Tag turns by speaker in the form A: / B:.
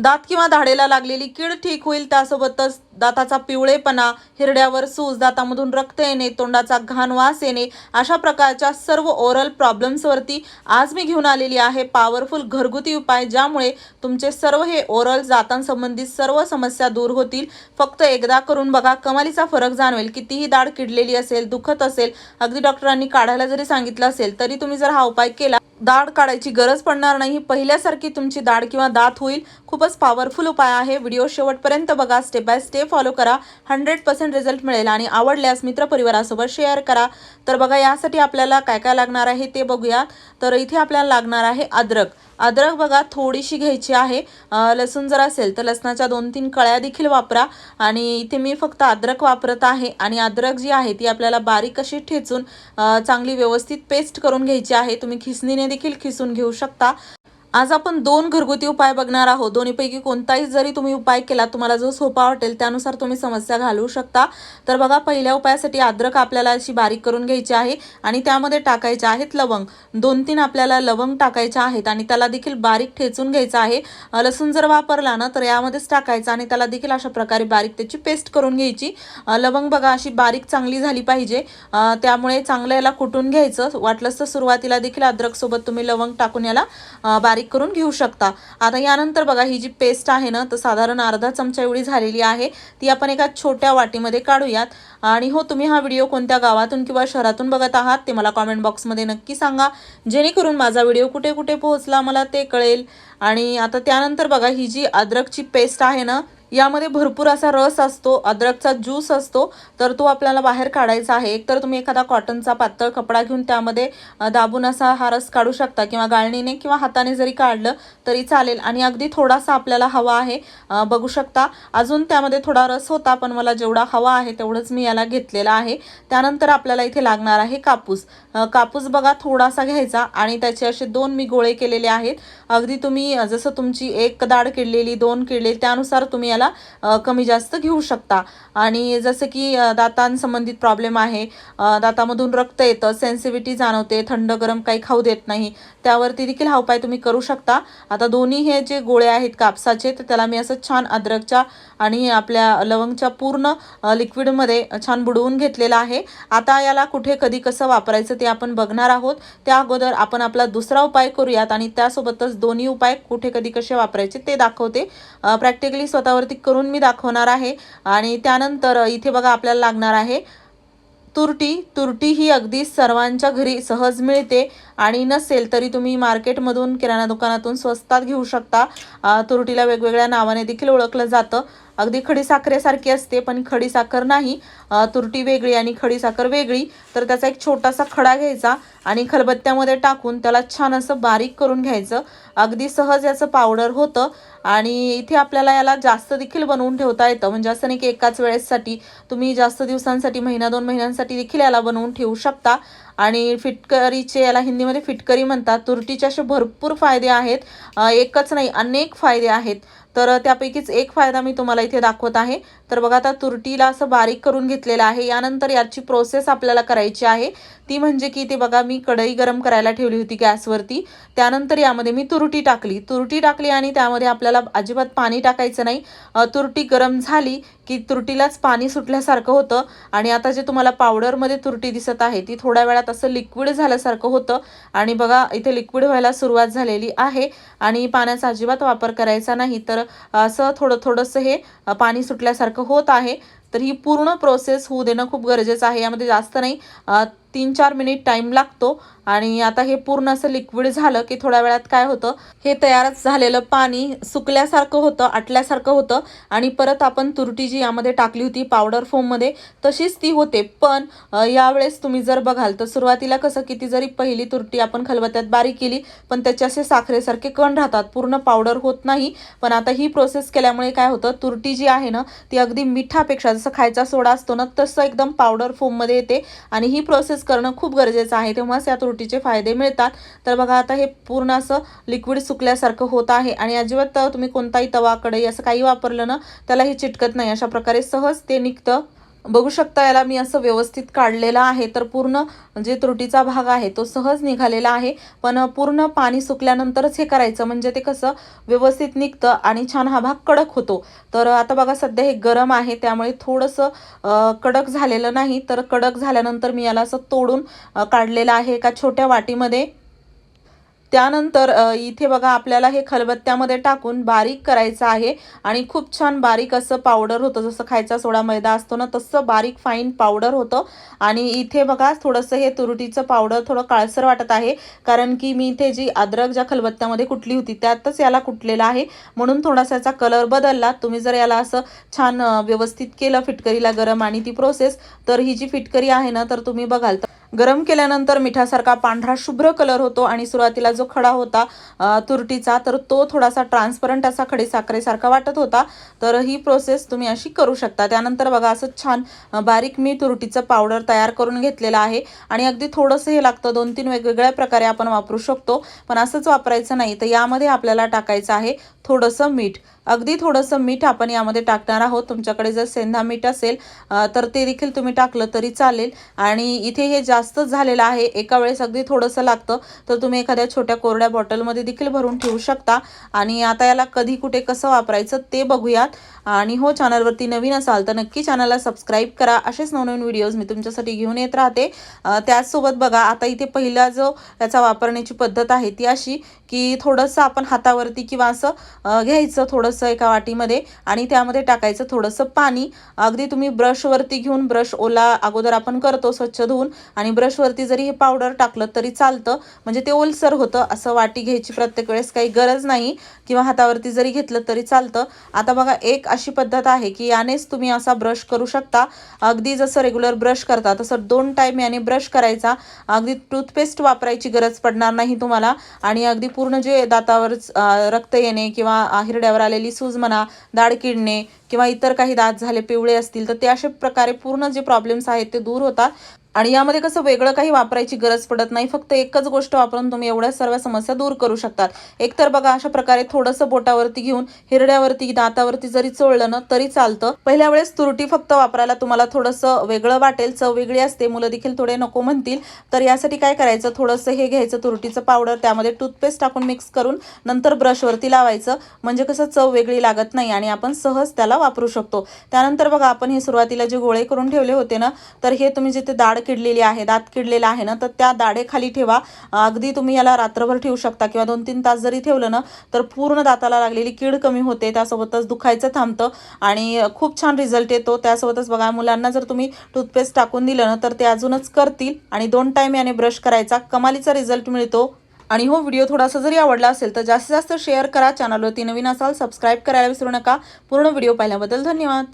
A: दात किंवा धाडेला लागलेली कीड ठीक होईल त्यासोबतच दाताचा पिवळेपणा हिरड्यावर सूज दातामधून रक्त येणे तोंडाचा घाण वास येणे अशा प्रकारच्या सर्व ओरल प्रॉब्लेम्सवरती आज मी घेऊन आलेली आहे पॉवरफुल घरगुती उपाय ज्यामुळे तुमचे सर्व हे ओरल दातांसंबंधित सर्व समस्या दूर होतील. फक्त एकदा करून बघा कमालीचा फरक जाणवेल. कितीही दाढ किडलेली असेल दुखत असेल अगदी डॉक्टरांनी काढायला जरी सांगितलं असेल तरी तुम्ही जर हा उपाय केला दाढ काढायची गरज पडणार नाही. पहिल्यासारखी तुमची दाढ किंवा दात होईल. खूपच पॉवरफुल उपाय आहे. व्हिडिओ शेवटपर्यंत बघा. स्टेप बाय स्टेप फॉलो करा. हंड्रेड पर्सेंट रिझल्ट मिळेल आणि आवडल्यास मित्रपरिवारासोबत शेअर करा. तर बघा यासाठी आपल्याला काय काय लागणार आहे ते बघूया. तर इथे आपल्याला लागणार आहे अद्रक. अद्रक बघा थोडीशी घ्यायची आहे. लसूण जर असेल तर लसणाच्या दोन तीन कळ्या देखील वापरा. आणि इथे मी फक्त अद्रक वापरत आहे. आणि अद्रक जी आहे ती आपल्याला बारीक अशी ठेचून चांगली व्यवस्थित पेस्ट करून घ्यायची आहे. तुम्ही खिसणीने देखील खिसून घेऊ शकता. आज आपण दोन घरगुती उपाय बघणार आहोत. दोन्हीपैकी कोणताही जरी तुम्ही उपाय केला तुम्हाला जो सोपा वाटेल त्यानुसार तुम्ही समस्या घालवू शकता. तर बघा पहिल्या उपायासाठी अद्रक आपल्याला अशी बारीक करून घ्यायची आहे आणि त्यामध्ये टाकायचे आहेत लवंग. दोन तीन आपल्याला लवंग टाकायचे आहेत आणि त्याला देखील बारीक ठेचून घ्यायचं आहे. लसूण जर वापरला ना तर यामध्येच टाकायचं आणि त्याला देखील अशा प्रकारे बारीक त्याची पेस्ट करून घ्यायची. लवंग बघा अशी बारीक चांगली झाली पाहिजे. त्यामुळे चांगलं याला कुटून घ्यायचं. वाटलंच तर सुरुवातीला देखील अद्रकसोबत तुम्ही लवंग टाकून याला बारीक बारीक करून घेऊ शकता. आता यानंतर बघा ही जी पेस्ट आहे ना तर साधारण अर्धा चमचा एवढी झालेली आहे. ती आपण एका छोट्या वाटीमध्ये काढूयात. आणि हो तुम्ही हा व्हिडिओ कोणत्या गावातून किंवा शहरातून बघत आहात ते मला कॉमेंट बॉक्समध्ये नक्की सांगा. जेणेकरून माझा व्हिडिओ कुठे कुठे पोहोचला मला ते कळेल. आणि आता त्यानंतर बघा ही जी अद्रकची पेस्ट आहे ना यामध्ये भरपूर असा रस असतो अद्रकचा ज्यूस असतो तर तो आपल्याला बाहेर काढायचा आहे. एकतर तुम्ही एखादा कॉटनचा पातळ कपडा घेऊन त्यामध्ये दाबून असा हा रस काढू शकता किंवा गाळणीने किंवा हाताने जरी काढलं तरी चालेल. आणि अगदी थोडासा आपल्याला हवा आहे बघू शकता. अजून त्यामध्ये थोडा रस होता पण मला जेवढा हवा आहे तेवढंच मी याला घेतलेला आहे. त्यानंतर आपल्याला इथे लागणार आहे कापूस. कापूस बघा थोडासा घ्यायचा आणि त्याचे असे दोन मी गोळे केलेले आहेत. अगदी तुम्ही जसं तुमची एक दाढ किडलेली दोन किडलेली त्यानुसार तुम्ही याला अ, कमी जास्त घेऊ शकता. आणि जसं की दातांसंबंधित प्रॉब्लेम आहे. दातामधून रक्त येतं सेन्सिव्हिटी जाणवते थंड गरम काही खाऊ देत नाही. त्यावरती देखील हा उपाय तुम्ही करू शकता. आता दोन्ही हे जे गोळे आहेत कापसाचे तर त्याला मी असं छान अद्रकच्या आणि आपल्या लवंगच्या पूर्ण लिक्विडमध्ये छान बुडवून घेतलेलं आहे. आता याला कुठे कधी कसं वापरायचं ते आपण बघणार आहोत. त्या अगोदर आपण आपला दुसरा उपाय करूयात आणि त्यासोबतच दोन्ही उपाय कुठे कधी कसे वापरायचे ते दाखवते. प्रॅक्टिकली स्वतःवरती करून मी दाखवणार आहे. आणि त्यानंतर इथे बघा आपल्याला लागणार आहे. तुरटी तुरटी ही अगदी सर्वांच्या घरी सहज मिळते आणि नसेल तरी तुम्ही मार्केटमधून किराणा दुकानातून स्वस्तात घेऊ शकता. तुरटीला वेगवेगळ्या नावाने देखील ओळखलं जातं. अगदी खडीसाखरेसारखी असते पण खडीसाखर नाही. तुरटी वेगळी आणि खडीसाखर वेगळी. तर त्याचा एक छोटासा खडा घ्यायचा आणि खलबत्त्यामध्ये टाकून त्याला छान असं बारीक करून घ्यायचं. अगदी सहज याचं पावडर होतं. आणि इथे आपल्याला याला जास्त देखील बनवून ठेवता येतं. म्हणजे असं नाही की एकाच वेळेससाठी तुम्ही जास्त दिवसांसाठी महिना दोन महिन्यांसाठी देखील याला बनवून ठेवू शकता. आणि फिटकरीचे याला हिंदीमध्ये फिटकरी म्हणतात. तुरटीचे असे भरपूर फायदे आहेत. एकच नाही अनेक फायदे आहेत. तर त्यापैकीच एक फायदा मी तुम्हाला इथे दाखवत आहे. तर बघा आता तुरटीला असं बारीक करून घेतलेलं आहे. यानंतर याची प्रोसेस आपल्याला करायची आहे. ती म्हणजे की ते बघा मी कढई गरम करायला ठेवली होती गॅसवरती. त्यानंतर यामध्ये मी तुरटी टाकली. तुरटी टाकली आणि त्यामध्ये आपल्याला अजिबात पाणी टाकायचं नाही. तुरटी गरम झाली की तुरटीलाच पाणी सुटल्यासारखं होतं. आणि आता जे तुम्हाला पावडरमध्ये तुरटी दिसत आहे ती थोड्या वेळात असं लिक्विड झाल्यासारखं होतं. आणि बघा इथे लिक्विड व्हायला सुरुवात झालेली आहे. आणि पाण्याचा अजिबात वापर करायचा नाही. तर असं थोडं थोडंसं हे पाणी सुटल्यासारखं होत आहे. तर ही पूर्ण प्रोसेस होऊ देणं खूप गरजेचं आहे. यामध्ये जास्त नाही. तीन चार मिनिट टाईम लागतो. आणि आता हे पूर्ण असं लिक्विड झालं की थोड्या वेळात काय होतं? हे तयारच झालेलं पाणी सुकल्यासारखं होतं आटल्यासारखं होतं. आणि परत आपण तुरटी जी यामध्ये टाकली होती पावडर फॉर्ममध्ये तशीच ती होते. पण यावेळेस तुम्ही जर बघाल तर सुरुवातीला कसं किती जरी पहिली तुरटी आपण खलबत्त्यात बारीक केली पण त्याचे असे साखरेसारखे कण राहतात. पूर्ण पावडर होत नाही. पण आता ही प्रोसेस केल्यामुळे काय होतं? तुरटी जी आहे ना ती अगदी मिठापेक्षा जसं खायचा सोडा असतो ना तसं एकदम पावडर फॉर्ममध्ये येते. आणि ही प्रोसेस करणं खूप गरजेचं आहे. तेव्हाच या त्रुटीचे फायदे मिळतात. तर बघा आता हे पूर्ण असं लिक्विड सुकल्यासारखं होत आहे आणि अजिबात तुम्ही कोणताही तवा कढई असं काही वापरलं ना त्याला हे चिटकत नाही. अशा प्रकारे सहज ते निघतं. बघू शकता याला मी असं व्यवस्थित काढलेलं आहे. तर पूर्ण जे त्रुटीचा भाग आहे तो सहज निघालेला आहे. पण पूर्ण पाणी सुकल्यानंतरच हे करायचं. म्हणजे ते कसं व्यवस्थित निघतं आणि छान हा भाग कडक होतो. तर आता बघा सध्या हे गरम आहे. त्यामुळे थोडंसं कडक झालेलं नाही. तर कडक झाल्यानंतर मी याला असं तोडून काढलेलं आहे एका छोट्या वाटीमध्ये. त्यानंतर इथे बघा आपल्याला हे खलबत्त्यामध्ये टाकून बारीक करायचं आहे. आणि खूप छान बारीक असं पावडर होतं. जसं खायचा सोडा मैदा असतो ना तसं बारीक फाईन पावडर होतं. आणि इथे बघा थोडंसं हे तुरटीचं पावडर थोडं काळसर वाटत आहे. कारण की मी इथे जी अद्रक ज्या खलबत्त्यामध्ये कुटली होती त्यातच याला कुटलेलं आहे. म्हणून थोडासा याचा कलर बदलला. तुम्ही जर याला असं छान व्यवस्थित केलं फिटकरीला गरम आणि ती प्रोसेस तर ही जी फिटकरी आहे ना तर तुम्ही बघाल तर गरम केल्यानंतर मिठासारखा पांढरा शुभ्र कलर होतो आणि सुरुवातीला जो खडा होता तुरटीचा तर तो थोडासा ट्रान्सपरंट असा खडे साखरेसारखा वाटत होता. तर ही प्रोसेस तुम्ही अशी करू शकता. त्यानंतर बघा असं छान बारीक मी तुरटीचं पावडर तयार करून घेतलेलं आहे. आणि अगदी थोडंसं हे लागतं. दोन तीन वेगवेगळ्या प्रकारे आपण वापरू शकतो. पण असंच वापरायचं नाही. तर यामध्ये आपल्याला टाकायचं आहे थोडंसं मीठ. अगदी थोडंसं मीठ आपण यामध्ये टाकणार आहोत. तुमच्याकडे जर सेंधा मीठ असेल तर ते देखील तुम्ही टाकलं तरी चालेल. आणि इथे हे जास्तच झालेलं आहे. एका वेळेस अगदी थोडंसं लागतं. तर तुम्ही एखाद्या छोट्या कोरड्या बॉटलमध्ये देखील भरून ठेवू शकता. आणि आता याला कधी कुठे कसं वापरायचं ते बघूयात. आणि हो चॅनलवरती नवीन असाल तर नक्की चॅनलला सबस्क्राईब करा. असेच नवनवीन व्हिडिओज मी तुमच्यासाठी घेऊन येत राहते. त्याचसोबत बघा आता इथे पहिला जो याचा वापरण्याची पद्धत आहे ती अशी की थोडंसं आपण हातावरती किंवा असं घ्यायचं थोडंसं एका वाटीमध्ये आणि त्यामध्ये टाकायचं थोडंसं पाणी. अगदी तुम्ही ब्रशवरती घेऊन ब्रश ओला अगोदर आपण करतो स्वच्छ धुवून आणि ब्रशवरती जरी हे पावडर टाकलं तरी चालतं. म्हणजे ते ओलसर होतं असं वाटी घ्यायची प्रत्येक वेळेस काही गरज नाही किंवा हातावरती जरी घेतलं तरी चालतं. आता बघा एक अशी पद्धत आहे की यानेच तुम्ही असा ब्रश करू शकता. अगदी जसं रेग्युलर ब्रश करता तसं दोन टाईम याने ब्रश करायचा. अगदी टूथपेस्ट वापरायची गरज पडणार नाही तुम्हाला. आणि अगदी पूर्ण जे दातावर रक्त येणे किंवा हिरड्यावर आलेली सूज म्हणा दाढ किडणे किंवा इतर काही दात झाले पिवळे असतील तर ते अशा प्रकारे पूर्ण जे प्रॉब्लेम्स आहेत ते दूर होतात. आणि यामध्ये कसं वेगळं काही वापरायची गरज पडत नाही. फक्त एकच गोष्ट वापरून तुम्ही एवढ्या सर्व समस्या दूर करू शकतात. एकतर बघा अशा प्रकारे थोडंसं बोटावरती घेऊन हिरड्यावरती दातावरती जरी चोळलं ना तरी चालतं. पहिल्या वेळेस तुरटी फक्त वापरायला तुम्हाला थोडंसं वेगळं वाटेल चव वेगळी असते. मुलं देखील थोडे नको म्हणतील. तर यासाठी काय करायचं? थोडंसं हे घ्यायचं तुरटीचं पावडर त्यामध्ये टूथपेस्ट टाकून मिक्स करून नंतर ब्रशवरती लावायचं. म्हणजे कसं चव वेगळी लागत नाही आणि आपण सहज त्याला वापरू शकतो. त्यानंतर बघा आपण हे सुरुवातीला जे गोळे करून ठेवले होते ना तर हे तुम्ही जिथे दाढ किडलेली आहे दात किडलेला आहे ना तर त्या दाढेखाली ठेवा. अगदी तुम्ही याला रात्रभर ठेवू शकता किंवा दोन तीन तास जरी ठेवलं ना तर पूर्ण दाताला लागलेली कीड कमी होते त्यासोबतच दुखायचं थांबतं आणि खूप छान रिझल्ट येतो. त्यासोबतच बघा मुलांना जर तुम्ही टूथपेस्ट टाकून दिलं ना तर ते अजूनच करतील आणि दोन टाईम याने ब्रश करायचा. कमालीचा रिझल्ट मिळतो. आणि हो व्हिडिओ थोडासा जरी आवडला असेल तर जास्तीत जास्त शेअर करा. चॅनलवरती नवीन असाल सबस्क्राईब करायला विसरू नका. पूर्ण व्हिडिओ पाहिल्याबद्दल धन्यवाद.